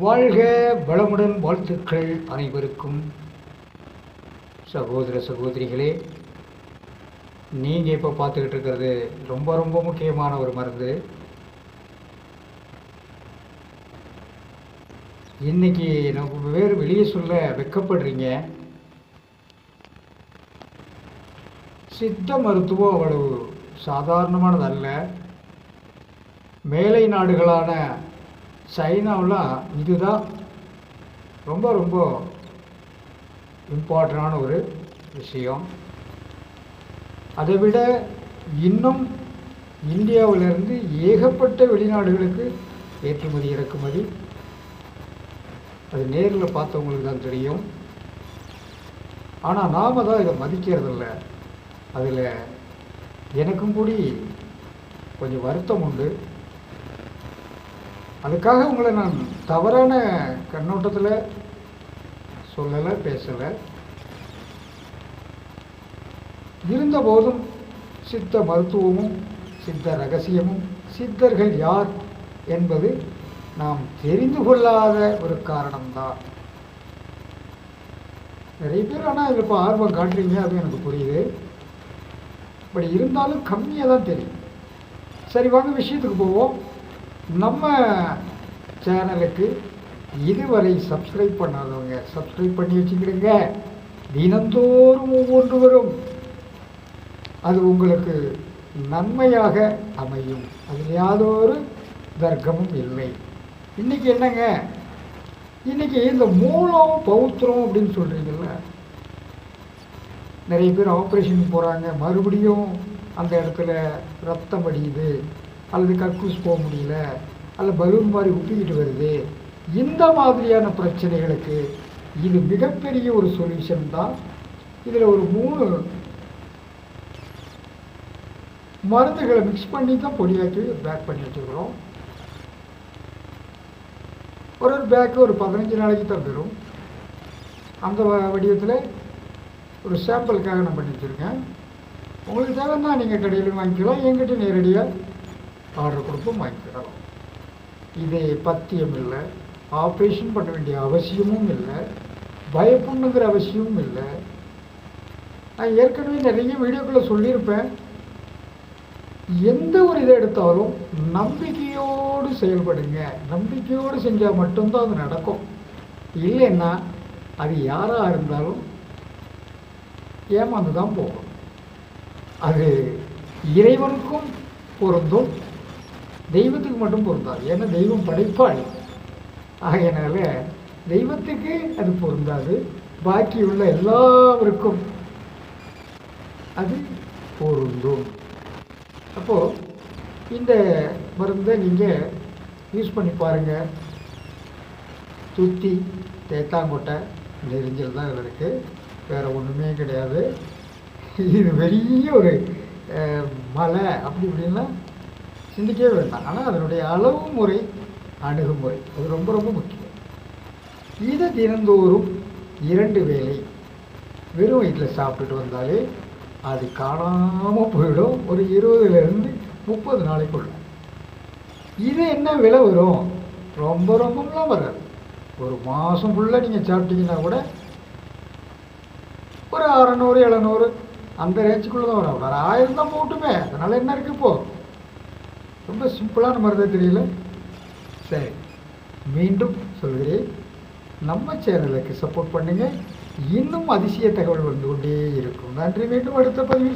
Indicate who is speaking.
Speaker 1: வாழ்க வளமுடன் வாழ்த்துக்கள் அனைவருக்கும். சகோதர சகோதரிகளே நீங்கள் இப்போ பார்த்துக்கிட்டு இருக்கிறது ரொம்ப ரொம்ப முக்கியமான ஒரு மருந்து. இன்னைக்கு நமக்கு வேறு வெளியே சொல்ல வெக்கப்படுறீங்க. சித்த மருத்துவம் அவ்வளவு சாதாரணமானது அல்ல மேலை நாடுகளான சைனாவெலாம் இதுதான் ரொம்ப ரொம்ப இம்பார்ட்டண்டான ஒரு விஷயம். அதை விட இன்னும் இந்தியாவிலிருந்து ஏகப்பட்ட வெளிநாடுகளுக்கு ஏற்றுமதி இறக்குமதி. அது நேரில் பார்த்தவங்களுக்கு தான் தெரியும். ஆனால் நாம் தான் இதை மதிக்கிறதில்ல. அதில் எனக்கும் கூடி கொஞ்சம் வருத்தம் உண்டு. அதுக்காக உங்களை நான் தவறான கண்ணோட்டத்தில் சொல்லலை பேசலை. இருந்தபோதும் சித்த மருத்துவமும் சித்த ரகசியமும் சித்தர்கள் யார் என்பது நாம் தெரிந்து கொள்ளாத ஒரு காரணம்தான். நிறைய பேர் ஆனால் இதில் இப்போ ஆர்வம் காட்டுறீங்க அது எனக்கு புரியுது. பட் இருந்தாலும் கம்மியாக தான் தெரியும். சரி வாங்க விஷயத்துக்கு போவோம். நம்ம சேனலுக்கு இதுவரை சப்ஸ்கிரைப் பண்ணாதவங்க சப்ஸ்கிரைப் பண்ணி வச்சுக்கிடுங்க. தினந்தோறும் ஒவ்வொன்று வரும். அது உங்களுக்கு நன்மையாக அமையும். அதில் யாதொரு தர்க்கமும் இல்லை. இன்றைக்கி என்னங்க? இன்றைக்கி இந்த மூலம் பௌத்திரம் அப்படின்னு சொல்கிறீங்கல்ல நிறைய பேர் ஆப்ரேஷன் போகிறாங்க மறுபடியும் அந்த இடத்துல ரத்தம் வடியுது அல்லது கக்கூஸ் போக முடியல அல்லது பலூன் மாதிரி உப்பிக்கிட்டு வருது இந்த மாதிரியான பிரச்சனைகளுக்கு இது மிகப்பெரிய ஒரு சொல்யூஷன் தான். இதில் ஒரு மூணு மருந்துகளை மிக்ஸ் பண்ணி தான் பொடியாக்கி பேக் பண்ணி வச்சுருக்கிறோம் ஒரு ஒரு பேக்கு ஒரு பதினஞ்சு நாளைக்கு தான் வரும். அந்த வ- வடிவத்தில் ஒரு சாம்பிளுக்காக நான் பண்ணி வச்சுருக்கேன். உங்களுக்கு தேவைன்னா நீங்கள் கடையில் வாங்கிக்கலாம் என்கிட்ட நேரடியாக ஆர்டர் கொடுப்போம் வாங்கிக்கிறோம் இது பத்தியம் இல்லை. ஆப்ரேஷன் பண்ண வேண்டிய அவசியமும் இல்லை. பயப்படணுங்கிற அவசியமும் இல்லை. நான் ஏற்கனவே நிறைய வீடியோக்களை சொல்லியிருப்பேன். எந்த ஒரு இதை எடுத்தாலும் நம்பிக்கையோடு செயல்படுங்க. நம்பிக்கையோடு செஞ்சால் மட்டும்தான் அது நடக்கும். இல்லைன்னா அது யாராக இருந்தாலும் ஏமாந்து தான் போகும். அது இறைவனுக்கும் பொருந்தும். தெய்வத்துக்கு மட்டும் பொருந்தாது. ஏன்னா தெய்வம் படைப்பாளி ஆகையினால தெய்வத்துக்கு அது பொருந்தாது. பாக்கியுள்ள எல்லாருக்கும் அது பொருந்தும். அப்போது இந்த மருந்தை நீங்கள் யூஸ் பண்ணி பாருங்கள் துத்தி தேத்தாங்கொட்டை நெறிஞ்சல் தான் இதில் இருக்குது வேறு ஒன்றுமே கிடையாது. இது பெரிய ஒரு மலை. அப்படி இப்படின்னா சிந்திக்கவே வேண்டாம். ஆனால் அதனுடைய அளவு முறை அணுகுமுறை அது ரொம்ப ரொம்ப முக்கியம். இதை தினந்தோறும் இரண்டு வேளை வெறும் வயிற்றில் சாப்பிட்டுட்டு வந்தாலே அது காணாமல் போயிடும். ஒரு இருபதுலேருந்து முப்பது நாளைக்குள்ள. இது என்ன விலை வரும்? ரொம்ப ரொம்பலாம் வராது. ஒரு மாதம் ஃபுல்லாக நீங்கள் சாப்பிட்டீங்கன்னா கூட ஒரு அறநூறு எழுநூறு அந்த ரேஞ்சுக்குள்ளே தான் வரும். ஒரு ஆயிரம் தான் போட்டுமே. அதனால் என்ன இருக்குது இப்போது ரொம்ப சிம்பிளான மருந்தே தெரியல. சரி மீண்டும் சொல்கிறேன். நம்ம சேனலுக்கு சப்போர்ட் பண்ணுங்கள் இன்னும் அதிசய தகவல் வந்து கொண்டே இருக்கும். நன்றி மீண்டும் அடுத்த பதிவு